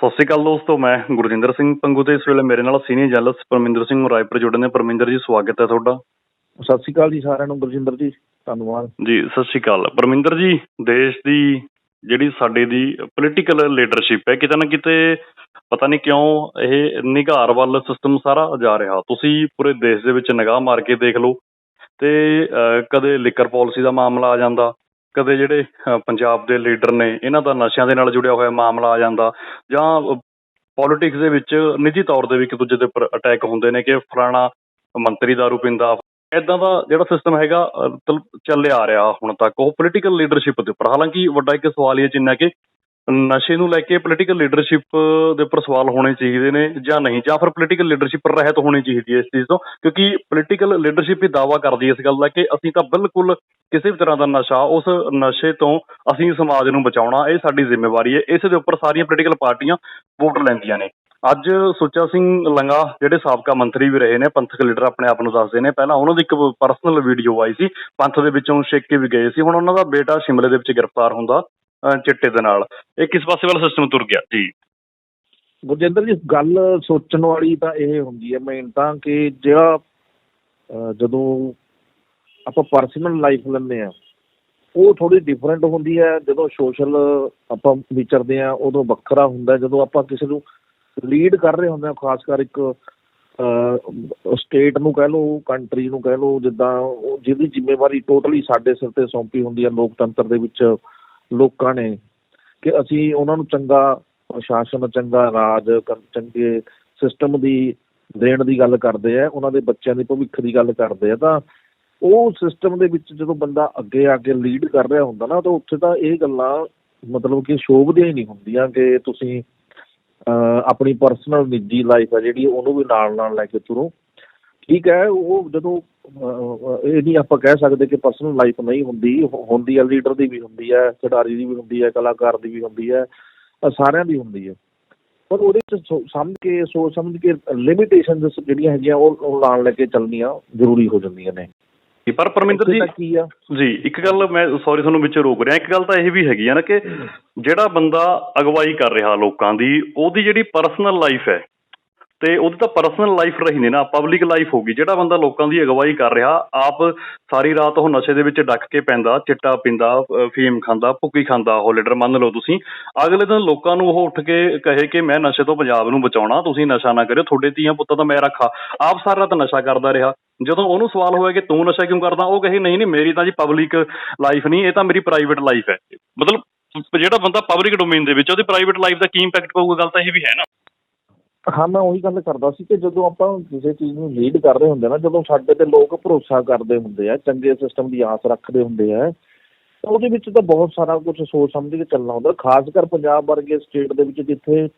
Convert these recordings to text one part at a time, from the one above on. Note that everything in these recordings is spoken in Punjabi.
ਸਤਿ ਸ਼੍ਰੀ ਅਕਾਲ ਦੋਸਤੋ ਮੈਂ ਗੁਰਜਿੰਦਰ ਸਿੰਘ ਪੰਗੂ ਤੇ ਇਸ ਵੇਲੇ ਮੇਰੇ ਨਾਲ ਸੀਨੀਅਰ ਜਰਨਲਿਸਟ ਪਰਮਿੰਦਰ ਸਿੰਘ ਰਾਏਪੁਰ ਜੁੜੇ ਨੇ। ਪਰਮਿੰਦਰ ਜੀ ਸਵਾਗਤ ਹੈ ਤੁਹਾਡਾ। ਸਤਿ ਸ਼੍ਰੀ ਅਕਾਲ ਜੀ ਸਾਰਿਆਂ ਨੂੰ ਗੁਰਜਿੰਦਰ ਜੀ ਧੰਨਵਾਦ। ਜੀ ਸਤਿ ਸ਼੍ਰੀ ਅਕਾਲ। ਪਰਮਿੰਦਰ ਜੀ ਦੇਸ਼ ਦੀ ਜਿਹੜੀ ਸਾਡੇ ਦੀ ਪੋਲੀਟੀਕਲ ਲੀਡਰਸ਼ਿਪ ਹੈ ਕਿਤੇ ਨਾ ਕਿਤੇ ਪਤਾ ਨਹੀਂ ਕਿਉਂ ਇਹ ਨਿਘਾਰ ਵੱਲ ਸਿਸਟਮ ਸਾਰਾ ਜਾ ਰਿਹਾ। ਤੁਸੀਂ ਪੂਰੇ ਦੇਸ਼ ਦੇ ਵਿੱਚ ਨਿਗਾਹ ਮਾਰ ਕੇ ਦੇਖ ਲਓ ਤੇ ਕਦੇ ਲਿਕਰ ਪਾਲਿਸੀ ਦਾ ਮਾਮਲਾ ਆ ਜਾਂਦਾ ਕਦੇ ਜਿਹੜੇ ਪੰਜਾਬ ਦੇ ਲੀਡਰ ਨੇ ਇਹਨਾਂ ਦਾ ਨਸ਼ਿਆਂ ਦੇ ਨਾਲ ਜੁੜਿਆ ਹੋਇਆ ਮਾਮਲਾ ਆ ਜਾਂਦਾ ਜਾਂ ਪੋਲਿਟਿਕਸ ਦੇ ਵਿੱਚ ਨਿੱਜੀ ਤੌਰ ਤੇ ਵੀ ਇੱਕ ਦੂਜੇ ਦੇ ਉੱਪਰ ਅਟੈਕ ਹੁੰਦੇ ਨੇ ਕਿ ਫਲਾਣਾ ਮੰਤਰੀ ਦਾਰੂ ਪੀਂਦਾ ਇਦਾਂ। ਦਾ ਜਿਹੜਾ ਸਿਸਟਮ ਹੈਗਾ ਚੱਲਿਆ ਆ ਰਿਹਾ ਹੁਣ ਤੱਕ। ਉਹ ਪੋਲੀਟੀਕਲ ਲੀਡਰਸ਼ਿਪ ਦੇ ਉੱਪਰ। ਹਾਲਾਂਕਿ ਵੱਡਾ ਇੱਕ ਸਵਾਲ ਇਹ ਜਿੰਨਾ ਕਿ ਨਸ਼ੇ ਨੂੰ ਲੈ ਕੇ ਪੋਲੀਟੀਕਲ ਲੀਡਰਸ਼ਿਪ ਦੇ ਉੱਪਰ ਸਵਾਲ ਹੋਣੇ ਚਾਹੀਦੇ ਨੇ ਜਾਂ ਨਹੀਂ, ਜਾਂ ਫਿਰ ਪੋਲੀਟੀਕਲ ਲੀਡਰਸ਼ਿਪ ਰਹਿਤ ਹੋਣੀ ਚਾਹੀਦੀ ਹੈ ਇਸ ਚੀਜ਼ ਤੋਂ। ਕਿਉਂਕਿ ਪੋਲੀਟੀਕਲ ਲੀਡਰਸ਼ਿਪ ਹੀ ਦਾਵਾ ਕਰਦੀ ਹੈ ਇਸ ਗੱਲ ਦਾ ਕਿ ਅਸੀਂ ਤਾਂ ਬਿਲਕੁਲ ਕਿਸੇ ਵੀ ਤਰ੍ਹਾਂ ਦਾ ਨਸ਼ਾ, ਉਸ ਨਸ਼ੇ ਤੋਂ ਅਸੀਂ ਸਮਾਜ ਨੂੰ ਬਚਾਉਣਾ, ਇਹ ਸਾਡੀ ਜ਼ਿੰਮੇਵਾਰੀ ਹੈ। ਇਸ ਦੇ ਉੱਪਰ ਸਾਰੀਆਂ ਪੋਲੀਟੀਕਲ ਪਾਰਟੀਆਂ ਵੋਟ ਲੈਂਦੀਆਂ ਨੇ। ਅੱਜ ਸੁੱਚਾ ਸਿੰਘ ਲੰਗਾ, ਜਿਹੜੇ ਸਾਬਕਾ ਮੰਤਰੀ ਵੀ ਰਹੇ ਨੇ, ਪੰਥਕ ਲੀਡਰ ਆਪਣੇ ਆਪ ਨੂੰ ਦੱਸਦੇ ਨੇ, ਪਹਿਲਾਂ ਉਹਨਾਂ ਦੀ ਇੱਕ ਪਰਸਨਲ ਵੀਡੀਓ ਆਈ ਸੀ, ਪੰਥ ਦੇ ਵਿੱਚੋਂ ਛੇਕ ਕੇ ਵੀ ਗਏ ਸੀ। ਹੁਣ ਉਹਨਾਂ ਦਾ ਬੇਟਾ ਸ਼ਿਮਲੇ ਦੇ ਵਿੱਚ ਗ੍ਰਿਫਤਾਰ ਹੁੰਦਾ, ਅਹ ਚਿੱਟੇ ਦੇ ਨਾਲ। ਇਹ ਕਿਸ ਪਾਸੇ ਵਾਲਾ ਸਿਸਟਮ ਤੁਰ ਗਿਆ? ਜੀ। ਗੁਰਜਿੰਦਰ ਜੀ, ਗੱਲ ਸੋਚਣ ਵਾਲੀ ਤਾਂ ਇਹ ਹੁੰਦੀ ਹੈ ਮੇਨ ਤਾਂ ਕਿ ਜਿਹੜਾ ਜਦੋਂ ਆਪਾਂ ਪਰਸਨਲ ਲਾਈਫ ਲੈਂਦੇ ਆ ਉਹ ਥੋੜੀ ਡਿਫਰੈਂਟ ਹੁੰਦੀ ਹੈ। ਜਦੋਂ ਸੋਸ਼ਲ ਆਪਾਂ ਵਿਚਰਦੇ ਆ ਉਦੋਂ ਵੱਖਰਾ ਹੁੰਦਾ ਜਦੋਂ ਆਪਾਂ ਕਿਸੇ ਨੂੰ ਲੀਡ ਕਰ ਰਹੇ ਹੁੰਦੇ ਆ ਖਾਸ ਕਰ ਇੱਕ ਸਟੇਟ ਨੂੰ ਕਹਿ ਲਓ ਕੰਟਰੀ ਨੂੰ ਕਹਿ ਲਓ, ਜਿੱਦਾਂ ਉਹ ਜਿਹਦੀ ਜ਼ਿੰਮੇਵਾਰੀ ਟੋਟਲੀ ਸਾਡੇ ਸਿਰ ਤੇ ਸੌਂਪੀ ਹੁੰਦੀ ਹੈ ਲੋਕਤੰਤਰ ਦੇ ਵਿੱਚ ਲੋਕਾਂ ਨੇ ਕਿ ਅਸੀਂ ਉਹਨਾਂ ਨੂੰ ਚੰਗਾ ਪ੍ਰਸ਼ਾਸਨ, ਚੰਗਾ ਰਾਜ ਚੰਗੇ ਸਿਸਟਮ ਦੀ ਦੇਣ ਦੀ ਗੱਲ ਕਰਦੇ ਆ। ਉਹਨਾਂ ਦੇ ਬੱਚਿਆਂ ਦੇ ਭਵਿੱਖ ਦੀ ਗੱਲ ਕਰਦੇ ਆ। ਤਾਂ ਉਹ ਸਿਸਟਮ ਦੇ ਵਿੱਚ ਜਦੋਂ ਬੰਦਾ ਅੱਗੇ ਆ ਕੇ ਲੀਡ ਕਰ ਰਿਹਾ ਹੁੰਦਾ ਨਾ, ਤਾਂ ਉੱਥੇ ਤਾਂ ਇਹ ਗੱਲਾਂ ਮਤਲਬ ਕਿ ਸ਼ੋਭਦੀਆਂ ਹੀ ਨਹੀਂ ਹੁੰਦੀਆਂ ਕਿ ਤੁਸੀਂ ਆਪਣੀ ਪਰਸਨਲ ਨਿੱਜੀ ਲਾਈਫ ਆ ਜਿਹੜੀ, ਉਹਨੂੰ ਵੀ ਨਾਲ ਨਾਲ ਲੈ ਕੇ ਤੁਰੋ। ਠੀਕ ਹੈ, ਉਹ ਜਦੋਂ ਇਹ ਨਹੀਂ ਆਪਾਂ ਕਹਿ ਸਕਦੇ ਕਿ ਪਰਸਨਲ ਲਾਈਫ ਨਹੀਂ ਹੁੰਦੀ ਹੁੰਦੀ ਹੈ ਲੀਡਰ ਦੀ ਵੀ ਹੁੰਦੀ ਹੈ, ਖਿਡਾਰੀ ਦੀ ਵੀ ਹੁੰਦੀ ਹੈ, ਕਲਾਕਾਰ ਦੀ ਵੀ ਹੁੰਦੀ ਹੈ ਸਾਰਿਆਂ ਦੀ ਹੁੰਦੀ ਹੈ। ਪਰ ਉਹਦੇ ਚ ਸੋ- ਸਮਝ ਕੇ, ਸੋਚ ਸਮਝ ਕੇ ਲਿਮਿਟੇਸ਼ਨਸ ਜਿਹੜੀਆਂ ਹੈਗੀਆਂ ਉਹ ਨਾਲ ਲੈ ਕੇ ਚੱਲਣੀਆਂ ਜ਼ਰੂਰੀ ਹੋ ਜਾਂਦੀਆਂ ਨੇ। ਜੀ, ਪਰ ਪਰਮਿੰਦਰ ਜੀ ਤਾਂ ਕੀ ਆ? ਜੀ ਇੱਕ ਗੱਲ ਮੈਂ ਸੌਰੀ ਤੁਹਾਨੂੰ ਵਿੱਚ ਰੋਕ ਰਿਹਾ। ਇੱਕ ਗੱਲ ਤਾਂ ਇਹ ਵੀ ਹੈਗੀ ਆ ਨਾ ਕਿ ਜਿਹੜਾ ਬੰਦਾ ਅਗਵਾਈ ਕਰ ਰਿਹਾ ਲੋਕਾਂ ਦੀ ਉਹਦੀ ਜਿਹੜੀ ਪਰਸਨਲ ਲਾਈਫ ਹੈ ਤੇ ਉਹਦੀ ਤਾਂ ਪਰਸਨਲ ਲਾਈਫ ਰਹੀ ਨੇ ਨਾ ਪਬਲਿਕ ਲਾਈਫ ਹੋਗੀ ਜਿਹੜਾ ਬੰਦਾ ਲੋਕਾਂ ਦੀ ਅਗਵਾਈ ਕਰ ਰਿਹਾ ਆਪ ਸਾਰੀ ਰਾਤ ਉਹ ਨਸ਼ੇ ਦੇ ਵਿੱਚ ਡੱਕ ਕੇ ਪੈਂਦਾ ਚਿੱਟਾ ਪੀਂਦਾ ਫੀਮ ਖਾਂਦਾ ਭੁੱਕੀ ਖਾਂਦਾ ਉਹ ਲੀਡਰ ਮੰਨ ਲਓ ਤੁਸੀਂ। ਅਗਲੇ ਦਿਨ ਲੋਕਾਂ ਨੂੰ ਉਹ ਉੱਠ ਕੇ ਕਹੇ ਕਿ ਮੈਂ ਨਸ਼ੇ ਤੋਂ ਪੰਜਾਬ ਨੂੰ ਬਚਾਉਣਾ ਤੁਸੀਂ ਨਸ਼ਾ ਨਾ ਕਰਿਓ ਤੁਹਾਡੇ ਧੀਆਂ ਪੁੱਤਾਂ ਤਾਂ ਮੈਂ ਰੱਖਾ। ਆਪ ਸਾਰਾ ਰਾਤ ਨਸ਼ਾ ਕਰਦਾ ਰਿਹਾ। ਜਦੋਂ ਉਹਨੂੰ ਸਵਾਲ ਹੋਇਆ ਕਿ ਤੂੰ ਨਸ਼ਾ ਕਿਉਂ ਕਰਦਾ, ਉਹ ਕਹੇ, ਨਹੀਂ ਨਹੀਂ, ਮੇਰੀ ਤਾਂ ਜੀ ਪਬਲਿਕ ਲਾਈਫ ਨਹੀਂ, ਇਹ ਤਾਂ ਮੇਰੀ ਪ੍ਰਾਈਵੇਟ ਲਾਈਫ ਹੈ। ਮਤਲਬ ਜਿਹੜਾ ਬੰਦਾ ਪਬਲਿਕ ਡੋਮੇਨ ਦੇ ਵਿੱਚ ਉਹਦੀ ਪ੍ਰਾਈਵੇਟ ਲਾਈਫ ਦਾ ਕੀ ਇੰਪੈਕਟ ਪਊਗਾ? ਗੱਲ ਤਾਂ ਇਹ ਵੀ ਹੈ ਨਾ। ਹਾਂ, ਮੈਂ ਉਹੀ ਗੱਲ ਕਰਦਾ ਸੀ ਕਿ ਜਦੋਂ ਆਪਾਂ ਕਿਸੇ ਚੀਜ਼ ਨੂੰ ਲੀਡ ਕਰ ਰਹੇ ਹੁੰਦੇ ਨਾ, ਜਦੋਂ ਸਾਡੇ ਤੇ ਲੋਕ ਭਰੋਸਾ ਕਰਦੇ ਹੁੰਦੇ ਆ, ਚੰਗੇ ਸਿਸਟਮ ਦੀ ਆਸ ਰੱਖਦੇ ਹੁੰਦੇ ਆ, ਤਾਂ ਉਹਦੇ ਵਿੱਚ ਤਾਂ ਬਹੁਤ ਸਾਰਾ ਕੁਝ ਸੋਚ ਸਮਝ ਕੇ ਚੱਲਣਾ ਹੁੰਦਾ। ਖਾਸ ਕਰ ਪੰਜਾਬ ਵਰਗੇ ਸਟੇਟ ਦੇ ਵਿੱਚ ਜਿੱਥੇ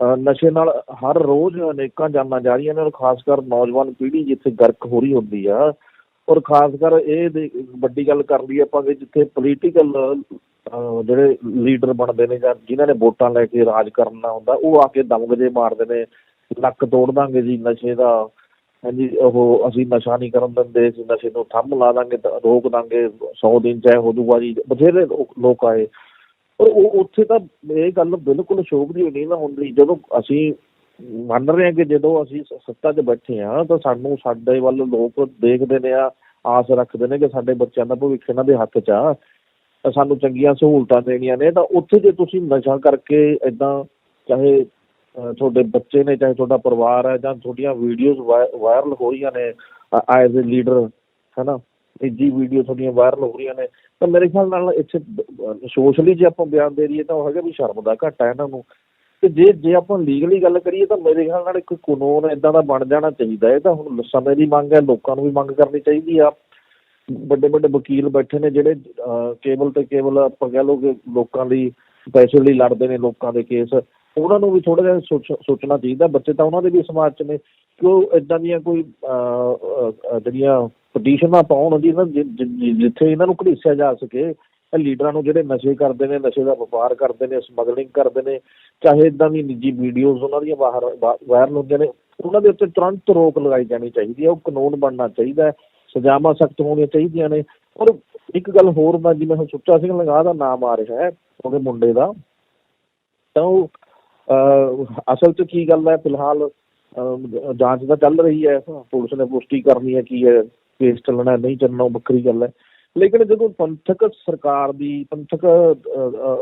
ਨਸ਼ੇ ਨਾਲ ਹਰ ਰੋਜ਼ ਅਨੇਕਾਂ ਜਾਨਾਂ ਜਾ ਰਹੀਆਂ ਨੇ ਔਰ ਖਾਸ ਕਰ ਨੌਜਵਾਨ ਪੀੜ੍ਹੀ ਜਿੱਥੇ ਗਰਕ ਹੋ ਰਹੀ ਹੁੰਦੀ ਆ ਔਰ ਖਾਸ ਕਰ ਇਹ ਵੱਡੀ ਗੱਲ ਕਰ ਲਈਏ ਆਪਾਂ ਕਿ ਜਿੱਥੇ ਪੋਲੀਟੀਕਲ ਜਿਹੜੇ ਲੀਡਰ ਬਣਦੇ ਨੇ ਜਾਂ ਜਿਨ੍ਹਾਂ ਨੇ ਵੋਟਾਂ ਲੈ ਕੇ ਰਾਜ ਕਰਨਾ ਹੁੰਦਾ, ਉਹ ਆ ਕੇ ਦਮਗਜੇ ਮਾਰਦੇ ਨੇ ਲੱਕ ਤੋੜ ਦਾਂਗੇ ਜੀ ਨਸ਼ੇ ਦਾ, ਹਾਂਜੀ, ਉਹ ਅਸੀਂ ਨਸ਼ਾ ਨਹੀਂ ਕਰਨ ਦਿੰਦੇ, ਅਸੀਂ ਨਸ਼ੇ ਨੂੰ ਥੰਮ ਲਾ ਦਾਂਗੇ, ਰੋਕ ਦਾਂਗੇ 100 ਦਿਨ ਚਾਹੇ ਹੋ ਜੂਗਾ ਜੀ, ਬਥੇਰੇ ਲੋਕ ਆਏ। ਪਰ ਉਹ ਉੱਥੇ ਤਾਂ ਇਹ ਗੱਲ ਬਿਲਕੁਲ ਸ਼ੋਭਦੀ ਨਹੀਂ ਨਾ ਹੁੰਦੀ ਜਦੋਂ ਅਸੀਂ ਮੰਨ ਰਹੇ ਹਾਂ ਕਿ ਜਦੋਂ ਅਸੀਂ ਸੱਤਾ 'ਚ ਬੈਠੇ ਹਾਂ, ਤਾਂ ਸਾਨੂੰ ਸਾਡੇ ਵੱਲ ਲੋਕ ਦੇਖਦੇ ਨੇ ਆ, ਆਸ ਰੱਖਦੇ ਨੇ ਕਿ ਸਾਡੇ ਬੱਚਿਆਂ ਦਾ ਭਵਿੱਖ ਇਹਨਾਂ ਦੇ ਹੱਥ 'ਚ ਆ। ਤਾਂ ਸਾਨੂੰ ਚੰਗੀਆਂ ਸਹੂਲਤਾਂ ਦੇਣੀਆਂ ਨੇ। ਤਾਂ ਉੱਥੇ ਜੇ ਤੁਸੀਂ ਨਸ਼ਾ ਕਰਕੇ ਇਦਾਂ ਚਾਹੇ ਤੁਹਾਡੇ ਬੱਚੇ ਨੇ, ਚਾਹੇ ਤੁਹਾਡਾ ਪਰਿਵਾਰ ਹੈ ਜਾਂ ਤੁਹਾਡੀਆਂ ਵੀਡੀਓਜ਼ ਵਾਇਰਲ ਹੋ ਰਹੀਆਂ ਨੇ ਐਜ਼ ਅ ਲੀਡਰ ਹੈਨਾ? ਨਿੱਜੀ ਵੀਡੀਓ ਤੁਹਾਡੀਆਂ ਵਾਇਰਲ ਹੋ ਰਹੀਆਂ ਨੇ ਤਾਂ ਮੇਰੇ ਖਿਆਲ ਨਾਲ ਇੱਥੇ ਸੋਸ਼ਲੀ ਜੇ ਆਪਾਂ ਬਿਆਨ ਦੇ ਦਈਏ ਤਾਂ ਉਹ ਹੈਗਾ ਵੀ ਸ਼ਰਮ ਦਾ ਘਾਟਾ ਇਹਨਾਂ ਨੂੰ। ਤੇ ਜੇ ਜੇ ਆਪਾਂ ਲੀਗਲੀ ਗੱਲ ਕਰੀਏ ਤਾਂ ਮੇਰੇ ਖਿਆਲ ਨਾਲ ਇੱਕ ਕਾਨੂੰਨ ਇਦਾਂ ਦਾ ਬਣ ਜਾਣਾ ਚਾਹੀਦਾ ਹੈ। ਤਾਂ ਹੁਣ ਸਮੇਂ ਦੀ ਮੰਗ ਹੈ ਲੋਕਾਂ ਨੂੰ ਵੀ ਮੰਗ ਕਰਨੀ ਚਾਹੀਦੀ ਆ। ਵੱਡੇ ਵੱਡੇ ਵਕੀਲ ਬੈਠੇ ਨੇ ਜਿਹੜੇ ਕੇਵਲ ਤੇ ਕੇਵਲ ਆਪਾਂ ਕਹਿ ਲਓ ਕਿ ਲੋਕਾਂ ਲਈ ਪੈਸੇ ਲਈ ਲੜਦੇ ਨੇ ਲੋਕਾਂ ਦੇ ਕੇਸ। ਉਹਨਾਂ ਨੂੰ ਵੀ ਥੋੜਾ ਜਿਹਾ ਸੋਚ- ਸੋਚਣਾ ਚਾਹੀਦਾ। ਬੱਚੇ ਤਾਂ ਉਹਨਾਂ ਦੇ ਵੀ ਸਮਾਜ 'ਚ ਨੇ। ਕਿ ਉਹ ਇਦਾਂ ਦੀਆਂ ਕੋਈ ਅਹ, ਜਿਹੜੀਆਂ ਪਟੀਸ਼ਨਾਂ ਪਾਉਣ ਜਿਹਨਾਂ ਜਿ- ਜਿੱਥੇ ਇਹਨਾਂ ਨੂੰ ਘੜੀਸਿਆ ਜਾ ਸਕੇ ਲੀਡਰਾਂ ਨੂੰ ਜਿਹੜੇ ਨਸ਼ੇ ਕਰਦੇ ਨੇ ਨਸ਼ੇ ਦਾ ਵਪਾਰ ਕਰਦੇ ਨੇ ਸਮਗਲਿੰਗ ਕਰਦੇ ਨੇ ਚਾਹੇ ਇਦਾਂ ਦੀ ਨਿੱਜੀ ਵੀਡੀਓਜ਼ ਉਹਨਾਂ ਦੀਆਂ ਬਾਹਰ ਵਾਇਰਲ ਹੁੰਦੀਆਂ ਨੇ ਉਹਨਾਂ ਦੇ ਉੱਤੇ ਤੁਰੰਤ ਰੋਕ ਲਗਾਈ ਜਾਣੀ ਚਾਹੀਦੀ ਹੈ ਉਹ ਕਾਨੂੰਨ ਬਣਨਾ ਚਾਹੀਦਾ ਹੈ ਸਜ਼ਾਵਾਂ ਸਖਤ ਹੋਣੀਆਂ ਚਾਹੀਦੀਆਂ ਨੇ। ਔਰ ਇੱਕ ਗੱਲ ਹੋਰ ਮੈਂ ਜਿਵੇਂ ਹੁਣ ਸੁੱਚਾ ਸਿੰਘ ਲੰਗਾ ਦਾ ਨਾਮ ਆ ਰਿਹਾ ਹੈ ਉਹਦੇ ਮੁੰਡੇ ਦਾ ਤਾਂ ਉਹ ਅਹ, ਅਸਲ 'ਚ ਕੀ ਗੱਲ ਹੈ ਫਿਲਹਾਲ ਜਾਂਚ ਤਾਂ ਚੱਲ ਰਹੀ ਹੈ ਪੁਲਿਸ ਨੇ ਪੁਸ਼ਟੀ ਕਰਨੀ ਹੈ ਕੀ ਹੈ ਕੇਸ ਚੱਲਣਾ ਨਹੀਂ ਚੱਲਣਾ ਉਹ ਵੱਖਰੀ ਗੱਲ ਹੈ। ਲੇਕਿਨ ਜਦੋਂ ਪੰਥਕ ਸਰਕਾਰ ਦੀ ਪੰਥਕ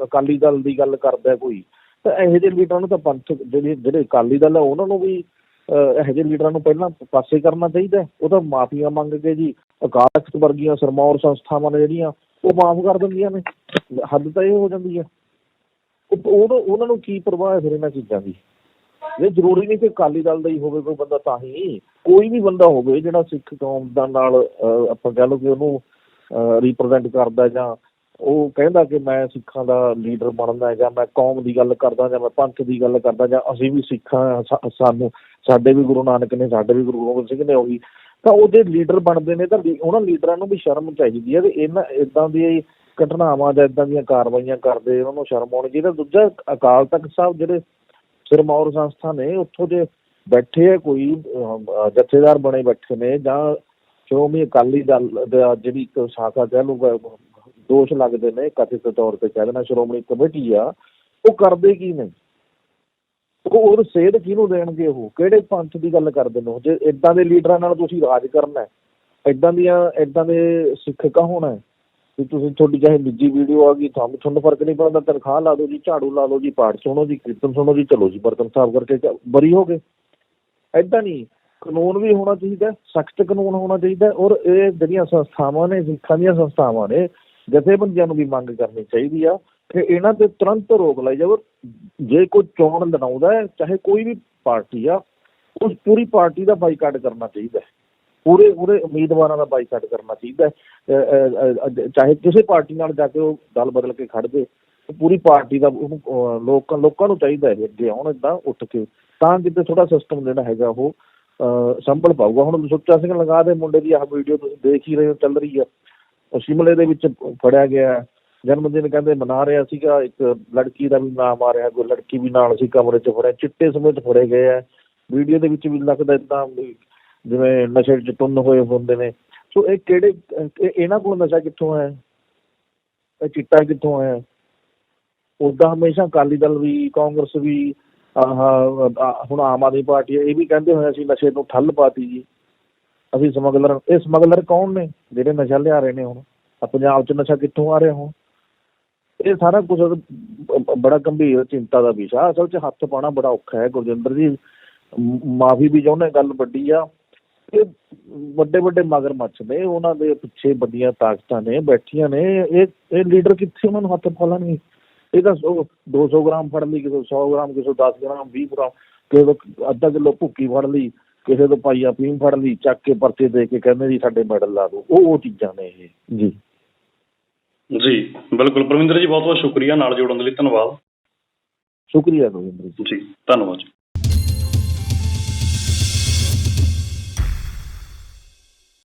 ਅਕਾਲੀ ਦਲ ਦੀ ਗੱਲ ਕਰਦਾ ਕੋਈ ਤਾਂ ਇਹੋ ਜਿਹੇ ਲੀਡਰਾਂ ਨੂੰ ਤਾਂ ਪੰਥਕ ਜਿਹੜੇ ਜਿਹੜੇ ਅਕਾਲੀ ਦਲ ਹੈ ਉਹਨਾਂ ਨੂੰ ਵੀ ਅਹ, ਇਹੋ ਜਿਹੇ ਲੀਡਰਾਂ ਨੂੰ ਪਹਿਲਾਂ ਪਾਸੇ ਕਰਨਾ ਚਾਹੀਦਾ ਉਹ ਤਾਂ ਮਾਫੀਆਂ ਮੰਗ ਕੇ ਜੀ ਅਕਾਲ ਤਖਤ ਵਰਗੀਆਂ ਸਰਮੌਰ ਸੰਸਥਾਵਾਂ ਨੇ ਜਿਹੜੀਆਂ ਉਹ ਮਾਫ ਕਰ ਦਿੰਦੀਆਂ ਨੇ। ਹੱਦ ਤਾਂ ਇਹ ਹੋ ਜਾਂਦੀ ਹੈ। ਉਹ- ਉਹਨਾਂ ਨੂੰ ਕੀ ਪਰਵਾਹ ਹੈ ਫਿਰ ਇਹਨਾਂ ਚੀਜ਼ਾਂ ਦੀ? ਇਹ ਜ਼ਰੂਰੀ ਨਹੀਂ ਕਿ ਅਕਾਲੀ ਦਲ ਦਾ ਹੀ ਹੋਵੇ ਕੋਈ ਬੰਦਾ ਤਾਂ ਹੀ। ਕੋਈ ਵੀ ਬੰਦਾ ਹੋਵੇ ਜਿਹੜਾ ਸਿੱਖ ਕੌਮ ਦਾ ਨਾਲ ਆਪਾਂ ਕਹਿ ਲਓ ਕਿ ਉਹਨੂੰ ਰਿਪਰੈਜ਼ੈਂਟ ਕਰਦਾ ਜਾਂ ਉਹ ਕਹਿੰਦਾ ਕਿ ਮੈਂ ਸਿੱਖਾਂ ਦਾ ਲੀਡਰ ਬਣਨਾ ਹੈ ਜਾਂ ਮੈਂ ਕੌਮ ਦੀ ਗੱਲ ਕਰਦਾ ਜਾਂ ਮੈਂ ਪੰਥ ਦੀ ਗੱਲ ਕਰਦਾ ਜਾਂ ਅਸੀਂ ਵੀ ਸਿੱਖਾਂ ਸਾਨੂੰ, ਸਾਡੇ ਵੀ ਗੁਰੂ ਨਾਨਕ ਨੇ, ਸਾਡੇ ਵੀ ਗੁਰੂ ਗੋਬਿੰਦ ਸਿੰਘ ਨੇ ਉਹੀ। ਤਾਂ ਉਹਦੇ ਲੀਡਰ ਬਣਦੇ ਨੇ ਤਾਂ ਉਹਨਾਂ ਲੀਡਰਾਂ ਨੂੰ ਵੀ ਸ਼ਰਮ ਚਾਹੀਦੀ ਹੈ ਤੇ ਇਹਨਾਂ ਇਦਾਂ ਦੀ ਘਟਨਾਵਾਂ ਜਾਂ ਇਦਾਂ ਦੀਆਂ ਕਾਰਵਾਈਆਂ ਕਰਦੇ ਉਹਨਾਂ ਨੂੰ ਸ਼ਰਮ ਆਉਣੀ ਚਾਹੀਦੀ ਦੂਜਾ ਅਕਾਲ ਤਖਤ ਸਾਹਿਬ ਜਿਹੜੇ ਸਿਰਮੌਰ ਸੰਸਥਾ ਨੇ ਉੱਥੋਂ ਦੇ ਬੈਠੇ ਕੋਈ ਜਥੇਦਾਰ ਬਣੇ ਬੈਠੇ ਨੇ ਜਾਂ ਸ਼੍ਰੋਮਣੀ ਅਕਾਲੀ ਦਲ ਦਾ ਜਿਹੜੀ ਇੱਕ ਸ਼ਾਖਾ ਕਹਿ ਲਊਗਾ ਦੋਸ਼ ਲੱਗਦੇ ਨੇ ਕਥਿਤ ਤੌਰ ਤੇ ਕਹਿ ਦੇਣਾ ਸ਼੍ਰੋਮਣੀ ਕਮੇਟੀ ਆ, ਉਹ ਕਰਦੇ ਕੀ ਨੇ ਉਹ ਉਹ ਸੇਧ ਕਿਹਨੂੰ ਦੇਣਗੇ ਉਹ ਕਿਹੜੇ ਪੰਥ ਦੀ ਗੱਲ ਕਰਦੇ ਨੇ ਉਹ? ਜੇ ਇਦਾਂ ਦੇ ਲੀਡਰਾਂ ਨਾਲ ਤੁਸੀਂ ਰਾਜ ਕਰਨਾ ਹੈ ਇਦਾਂ ਦੀਆਂ ਇਦਾਂ ਦੇ ਸਿੱਖ ਕਾ ਹੋਣਾ ਹੈ ਵੀ ਤੁਸੀਂ ਤੁਹਾਡੀ ਚਾਹੇ ਨਿੱਜੀ ਵੀਡੀਓ ਆ ਗਈ, ਤੁਹਾਨੂੰ ਤੁਹਾਨੂੰ ਫ਼ਰਕ ਨਹੀਂ ਪੈਂਦਾ, ਤਨਖਾਹ ਲਾ ਦਿਓ ਜੀ, ਝਾੜੂ ਲਾ ਲਓ ਜੀ, ਪਾਠ ਸੁਣੋ ਜੀ, ਕੀਰਤਨ ਸੁਣੋ ਜੀ, ਚਲੋ ਜੀ, ਬਰਤਨ ਸਾਫ਼ ਕਰਕੇ ਚ- ਬਰੀ ਹੋ ਗਏ। ਐਦਾਂ ਨਹੀਂ, ਕਾਨੂੰਨ ਵੀ ਹੋਣਾ ਚਾਹੀਦਾ, ਸਖਤ ਕਾਨੂੰਨ ਹੋਣਾ ਚਾਹੀਦਾ ਔਰ ਇਹ ਜਿਹੜੀਆਂ ਸੰਸਥਾਵਾਂ ਨੇ, ਸਿੱਖਾਂ ਦੀਆਂ ਸੰਸਥਾਵਾਂ ਨੇ, ਜਥੇਬੰਦੀਆਂ ਨੂੰ ਵੀ ਮੰਗ ਕਰਨੀ ਚਾਹੀਦੀ ਆ ਕਿ ਇਹਨਾਂ ਤੇ ਤੁਰੰਤ ਰੋਕ ਲਾਈ ਜਾਵੇ ਜੇ ਕੋਈ ਚੋਣ ਲੜਾਉਂਦਾ ਹੈ, ਚਾਹੇ ਕੋਈ ਵੀ ਪਾਰਟੀ ਆ, ਉਸ ਪੂਰੀ ਪਾਰਟੀ ਦਾ ਬਾਈਕਾਟ ਕਰਨਾ ਚਾਹੀਦਾ ਹੈ। ਪੂਰੇ ਪੂਰੇ ਉਮੀਦਵਾਰਾਂ ਦਾ ਬਾਈਕਾਟ ਕਰਨਾ ਚਾਹੀਦਾ ਹੈ। ਚਾਹੇ ਕਿਸੇ ਪਾਰਟੀ ਨਾਲ ਜਾ ਕੇ ਉਹ ਦਲ ਬਦਲ ਕੇ ਖੜ ਜੇ ਪੂਰੀ ਪਾਰਟੀ ਦਾ ਉਹਨੂੰ ਲੋਕਾਂ ਲੋਕਾਂ ਨੂੰ ਚਾਹੀਦਾ ਹੈ ਅੱਗੇ ਆਉਣ, ਏਦਾਂ ਉੱਠ ਕੇ। ਤਾਂ ਕਿਤੇ ਥੋੜਾ ਸਿਸਟਮ ਜਿਹੜਾ ਹੈਗਾ ਉਹ ਸੰਭਲ ਪਾਊਗਾ। ਹੁਣ ਸੁੱਚਾ ਸਿੰਘ ਲਗਾ ਦੇ ਮੁੰਡੇ ਦੀ ਆਹ ਵੀਡੀਓ ਤੁਸੀਂ ਦੇਖ ਹੀ ਰਹੇ ਹੋ, ਚੱਲ ਰਹੀ ਆ ਉਹ ਸ਼ਿਮਲੇ ਦੇ ਵਿੱਚ ਫੜਿਆ ਗਿਆ ਜਨਮ ਦਿਨ ਕਹਿੰਦੇ ਮਨਾ ਰਿਹਾ ਸੀਗਾ, ਇੱਕ ਲੜਕੀ ਦਾ ਵੀ ਨਾਮ ਆ ਰਿਹਾ, ਕੋਈ ਲੜਕੀ ਵੀ ਨਾਲ ਸੀ ਕਮਰੇ 'ਚ ਫੜਿਆ, ਚਿੱਟੇ ਸਮੇਤ ਫੜੇ ਗਏ ਆ ਵੀਡੀਓ ਦੇ ਵਿੱਚ ਵੀ ਲੱਗਦਾ ਇਦਾਂ ਜਿਵੇਂ ਨਸ਼ੇ 'ਚ ਟੁੰਨ ਹੋਏ ਹੁੰਦੇ ਨੇ। ਸੋ ਇਹ ਕਿਹੜੇ ਇਹਨਾਂ ਕੋਲ ਨਸ਼ਾ ਕਿੱਥੋਂ ਆਇਆ? ਇਹ ਚਿੱਟਾ ਕਿੱਥੋਂ ਆਇਆ? ਉਦਾਂ ਹਮੇਸ਼ਾ ਅਕਾਲੀ ਦਲ ਵੀ, ਕਾਂਗਰਸ ਵੀ, ਆਹ ਹੁਣ ਆਮ ਆਦਮੀ ਪਾਰਟੀ ਇਹ ਵੀ ਕਹਿੰਦੇ ਹੋਏ ਅਸੀਂ ਨਸ਼ੇ ਨੂੰ ਠੱਲ ਪਾਤੀ ਜੀ। ਅਸੀਂ ਸਮਗਲਰ, ਇਹ ਸਮਗਲਰ ਕੌਣ ਨੇ ਜਿਹੜੇ ਨਸ਼ਾ ਲਿਆ ਰਹੇ ਨੇ ਹੁਣ? ਆ ਪੰਜਾਬ 'ਚ ਨਸ਼ਾ ਕਿੱਥੋਂ ਆ ਰਿਹਾ ਹੁਣ? ਇਹ ਸਾਰਾ ਕੁਝ ਬੜਾ ਗੰਭੀਰ ਚਿੰਤਾ ਦਾ ਵਿਸ਼ਾ। ਅਸਲ 'ਚ ਹੱਥ ਪਾਉਣਾ ਬੜਾ ਔਖਾ ਹੈ। ਗੁਰਜਿੰਦਰ ਜੀ, ਮਾਫੀ ਵੀ ਚਾਹੁੰਦੇ ਗੱਲ ਵੱਡੀ ਆ। ਇਹ ਵੱਡੇ ਵੱਡੇ ਮਗਰਮੱਛ ਨੇ ਉਹਨਾਂ ਦੇ ਪਿੱਛੇ ਵੱਡੀਆਂ ਤਾਕਤਾਂ ਨੇ ਬੈਠੀਆਂ ਨੇ ਇਹ ਇਹ ਲੀਡਰ ਕਿੱਥੇ ਉਹਨਾਂ ਨੂੰ ਹੱਥ ਪਾ ਲੈਣਗੇ ਇਹ ਤਾਂ ਸੌ- 200 ਗ੍ਰਾਮ ਫੜ ਲਈ ਕਿਸੇ ਤੋਂ 100 ਗ੍ਰਾਮ ਕਿਸੇ ਤੋਂ 10 ਗ੍ਰਾਮ 20 ਗ੍ਰਾਮ ਕਿਸੇ ਤੋਂ ਅੱਧਾ ਕਿਲੋ ਭੁੱਕੀ ਫੜ ਲਈ ਕਿਸੇ ਤੋਂ ਪਾਈਆ ਪੀਮ ਫੜ ਲਈ ਚੱਕ ਕੇ ਪਰਚੇ ਦੇ ਕੇ ਕਹਿੰਦੇ ਜੀ ਸਾਡੇ ਮੈਡਲ ਲਾ ਦਿਓ ਉਹ ਉਹ ਚੀਜ਼ਾਂ ਨੇ ਇਹ। ਜੀ। ਜੀ ਬਿਲਕੁਲ। ਪਰਮਿੰਦਰ ਜੀ ਬਹੁਤ ਬਹੁਤ ਸ਼ੁਕਰੀਆ ਨਾਲ ਜੋੜਨ ਦੇ ਲਈ ਧੰਨਵਾਦ। ਸ਼ੁਕਰੀਆ ਗੁਰਜਿੰਦਰ ਜੀ। ਜੀ ਧੰਨਵਾਦ ਜੀ।